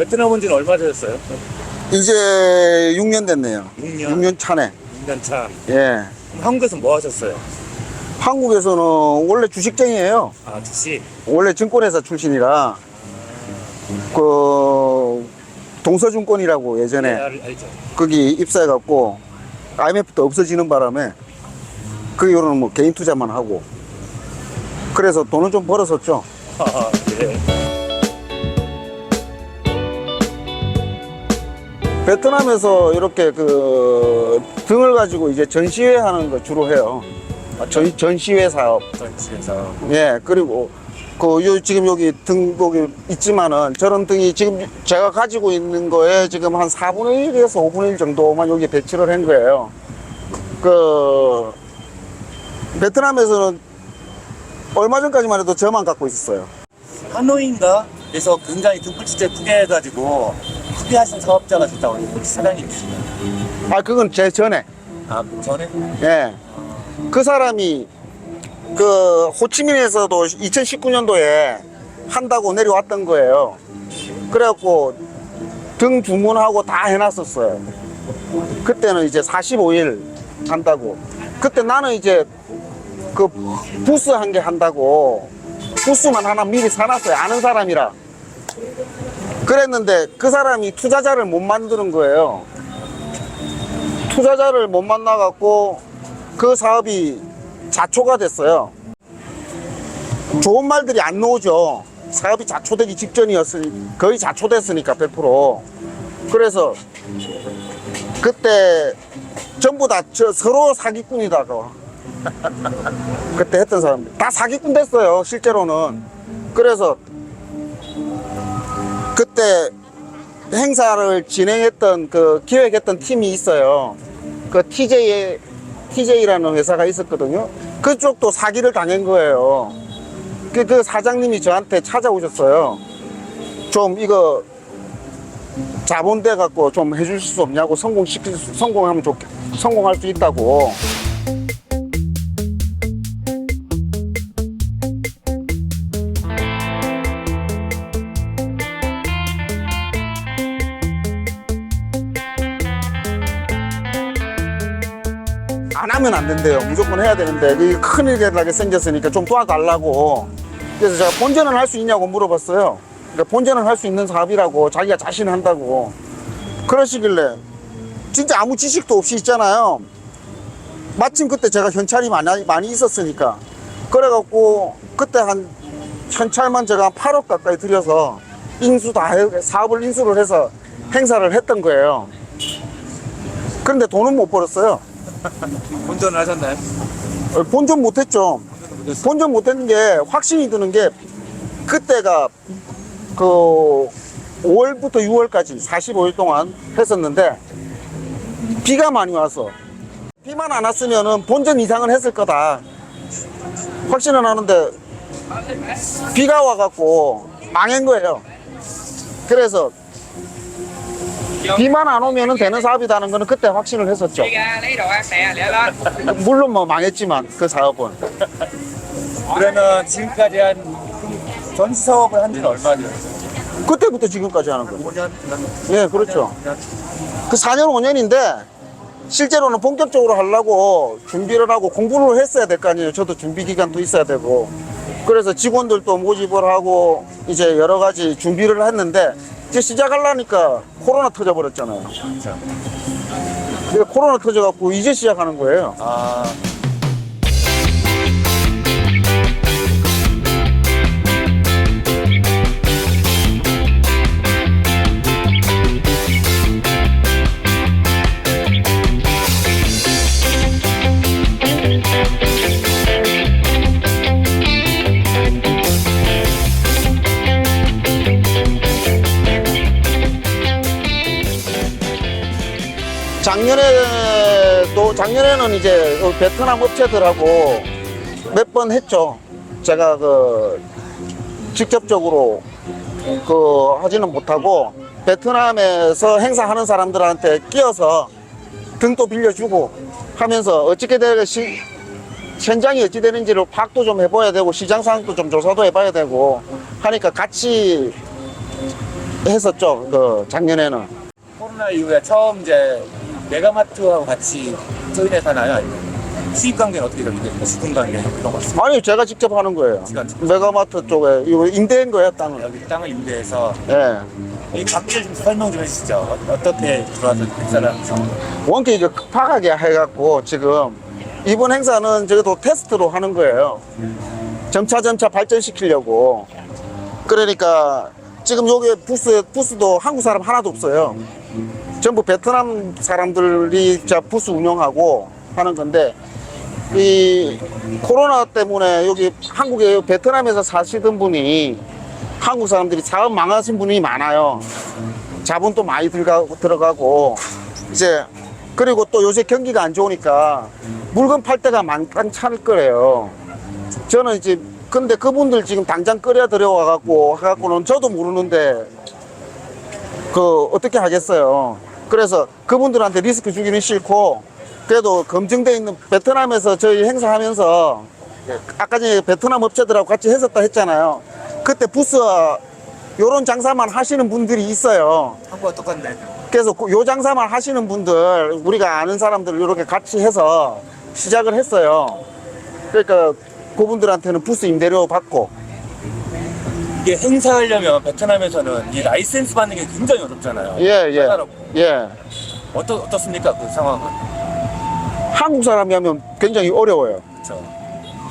베트남 온 지는 얼마 되셨어요? 이제 6년 됐네요. 6년. 6년 차네. 6년 차. 예. 한국에서 뭐 하셨어요? 한국에서는 원래 주식쟁이에요. 아, 주식. 원래 증권회사 출신이라 그 동서증권이라고 네, 예전에 알, 알죠. 거기 입사해갖고 IMF도 없어지는 바람에 그 이후로는 뭐 개인 투자만 하고 그래서 돈을 좀 벌었었죠. 아, 네. 베트남에서 이렇게 그 등을 가지고 이제 전시회 하는 거 주로 해요. 전, 전시회 사업. 전시에서. 예, 그리고 그 요, 지금 여기 등복이 있지만은 저런 등이 지금 제가 가지고 있는 거에 지금 한 4분의 1에서 5분의 1 정도만 여기 배치를 한 거예요. 그 베트남에서는 얼마 전까지만 해도 저만 갖고 있었어요. 하노이인가? 그래서 굉장히 등불지체 크게 해가지고 크게 하신 사업자가 있다고 혹시 사장님이시나요? 아, 그건 제 전에. 아, 전에? 예. 그 사람이 그 호치민에서도 2019년도에 한다고 내려왔던 거예요. 그래갖고 등 주문하고 다 해놨었어요. 그때는 이제 45일 한다고. 그때 나는 이제 그 부스 한 개 한다고 부스만 하나 미리 사놨어요. 아는 사람이라. 그랬는데 그 사람이 투자자를 못 만드는 거예요. 투자자를 못 만나갖고 그 사업이 자초가 됐어요. 좋은 말들이 안 나오죠. 사업이 자초되기 직전이었으니 거의 자초됐으니까 100%. 그래서 그때 전부 다 저 서로 사기꾼이다가 그때 했던 사람들 다 사기꾼 됐어요. 실제로는. 그래서 그때 행사를 진행했던 그 기획했던 팀이 있어요. 그 TJ TJ라는 회사가 있었거든요. 그쪽도 사기를 당한 거예요. 그, 그 사장님이 저한테 찾아오셨어요. 좀 이거 자본돼 갖고 좀 해주실 수 없냐고 성공시킬 수, 성공하면 좋 성공할 수 있다고. 하면 안 된대요. 무조건 해야 되는데 큰일이 나게 생겼으니까 좀 도와달라고. 그래서 제가 본전은 할수 있냐고 물어봤어요. 그러니까 본전은 할수 있는 사업이라고 자기가 자신 한다고. 그러시길래 진짜 아무 지식도 없이 있잖아요. 마침 그때 제가 현찰이 많이, 많이 있었으니까. 그래갖고 그때 한 현찰만 제가 한 8억 가까이 들여서 인수 다 해, 사업을 인수를 해서 행사를 했던 거예요. 그런데 돈은 못 벌었어요. 본전을 하셨나요? 어, 본전 못했죠. 본전 못했는 게 확신이 드는 게 그때가 그 5월부터 6월까지 45일 동안 했었는데 비가 많이 와서 비만 안 왔으면은 본전 이상은 했을 거다. 확신은 하는데 비가 와갖고 망한 거예요. 그래서 비만 안 오면은 되는 사업이라는 거는 그때 확신을 했었죠. 물론 뭐 망했지만 그 사업은 그러면 지금까지 한 전시 사업을 한 지는 얼마 되셨어요? 그때부터 지금까지 하는 거예요. 5년? 예, 그렇죠. 그 4년, 5년인데 실제로는 본격적으로 하려고 준비를 하고 공부를 했어야 될 거 아니에요. 저도 준비 기간도 있어야 되고. 그래서 직원들도 모집을 하고 이제 여러 가지 준비를 했는데 이제 시작하려니까 코로나 터져버렸잖아요. 근데 코로나 터져갖고 이제 시작하는 거예요. 아, 작년에도 작년에는 이제 그 베트남 업체들하고 몇 번 했죠. 제가 그 직접적으로 그 하지는 못하고 베트남에서 행사하는 사람들한테 끼어서 등도 빌려주고 하면서 어떻게 되시 현장이 어찌 되는지를 파악도 좀 해봐야 되고 시장 상황도 좀 조사도 해봐야 되고 하니까 같이 했었죠. 그 작년에는. 코로나 이후에 처음 이제 메가마트하고 같이 조인해서나요? 아니면 수입 관계는 어떻게 돼요? 수분 관계 그런 거? 아니 제가 직접 하는 거예요. 직접. 메가마트 쪽에 이거 임대인 거예요 땅을. 여기 땅을 임대해서 예. 이 관계를 좀 설명 좀 해주시죠. 어- 어떻게 들어와서 행사를 하면서 원래 이게 급하게 해갖고 지금 이번 행사는 저희도 테스트로 하는 거예요. 점차 점차 발전시키려고. 그러니까 지금 여기 부스 부스도 한국 사람 하나도 없어요. 전부 베트남 사람들이 자 부스 운영하고 하는 건데 이 코로나 때문에 여기 한국에 베트남에서 사시던 분이 한국 사람들이 사업 망하신 분이 많아요. 자본도 많이 들어가, 들어가고 이제 그리고 또 요새 경기가 안 좋으니까 물건 팔 때가 만만찮을 거예요. 저는 이제 근데 그분들 지금 당장 끓여 들여와 갖고 해갖고는 저도 모르는데 그 어떻게 하겠어요. 그래서 그분들한테 리스크 주기는 싫고 그래도 검증돼 있는 베트남에서 저희 행사하면서 아까 전에 베트남 업체들하고 같이 했었다 했잖아요. 그때 부스 요런 장사만 하시는 분들이 있어요. 한국과 똑같네. 그래서 그요 장사만 하시는 분들 우리가 아는 사람들 이렇게 같이 해서 시작을 했어요. 그러니까 그분들한테는 부스 임대료 받고 이게 행사하려면 베트남에서는 이 라이센스 받는 게 굉장히 어렵잖아요. 예 예. 예. 어떠, 어떻습니까? 그 상황은. 한국 사람이 하면 굉장히 어려워요. 그렇죠.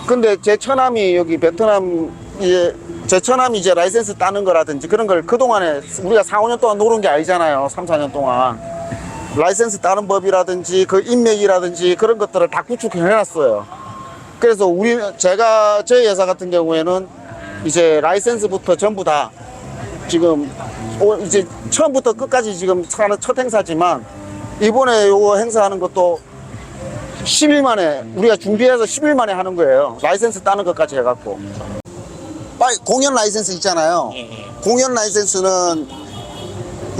근데 제 처남이 여기 베트남 이제 제 처남이 이제 라이센스 따는 거라든지 그런 걸 그동안에 우리가 4, 5년 동안 노는 게 아니잖아요. 3, 4년 동안. 라이센스 따는 법이라든지 그 인맥이라든지 그런 것들을 다 구축해 놨어요. 그래서 우리 제가 저희 회사 같은 경우에는 이제 라이센스부터 전부 다 지금 오- 이제 처음부터 끝까지 지금 하는 첫 행사지만 이번에 요거 행사하는 것도 10일 만에 우리가 준비해서 10일 만에 하는 거예요. 라이센스 따는 것까지 해갖고. 빨리 공연 라이센스 있잖아요. 공연 라이센스는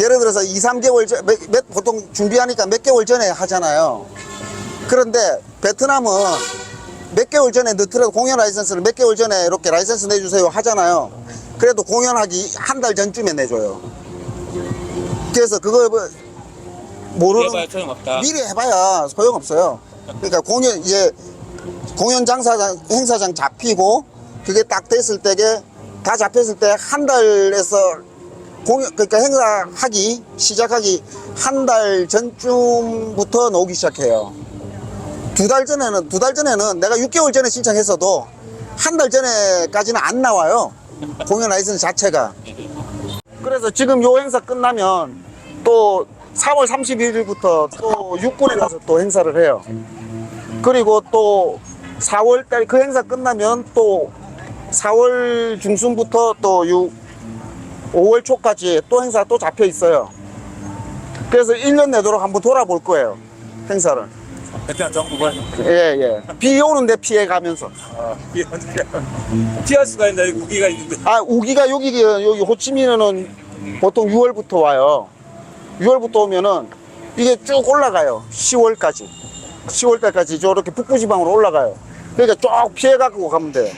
예를 들어서 2, 3개월 전, 몇, 몇- 보통 준비하니까 몇 개월 전에 하잖아요. 그런데 베트남은 몇 개월 전에 넣더라도 공연 라이센스를 몇 개월 전에 이렇게 라이센스 내주세요 하잖아요. 그래도 공연하기 한 달 전쯤에 내줘요. 그래서 그걸 뭐 모르는 해봐야 소용없다. 미리 해봐야 소용없어요. 그러니까 공연 이제 공연 장사장 행사장 잡히고 그게 딱 됐을 때게 다 잡혔을 때 한 달에서 공연 그러니까 행사하기 시작하기 한 달 전쯤부터 나오기 시작해요. 두 달 전에는 두 달 전에는 내가 6개월 전에 신청했어도 한 달 전에까지는 안 나와요. 공연 라이센스 자체가. 그래서 지금 요 행사 끝나면 또 4월 31일부터 또 육군에 가서 또 행사를 해요. 그리고 또 4월 달 그 행사 끝나면 또 4월 중순부터 또 6, 5월 초까지 또 행사 또 잡혀 있어요. 그래서 1년 내도록 한번 돌아볼 거예요. 행사를. 베트남 전국을. 예, 예. 비 오는데 피해 가면서. 아, 피할 수가 있는데 무기가 있는데. 아, 우기가 여기, 여기 호치민은 보통 6월부터 와요. 6월부터 오면은 이게 쭉 올라가요. 10월까지. 10월달까지 저렇게 북부지방으로 올라가요. 그러니까 쭉 피해갖고 가면 돼요.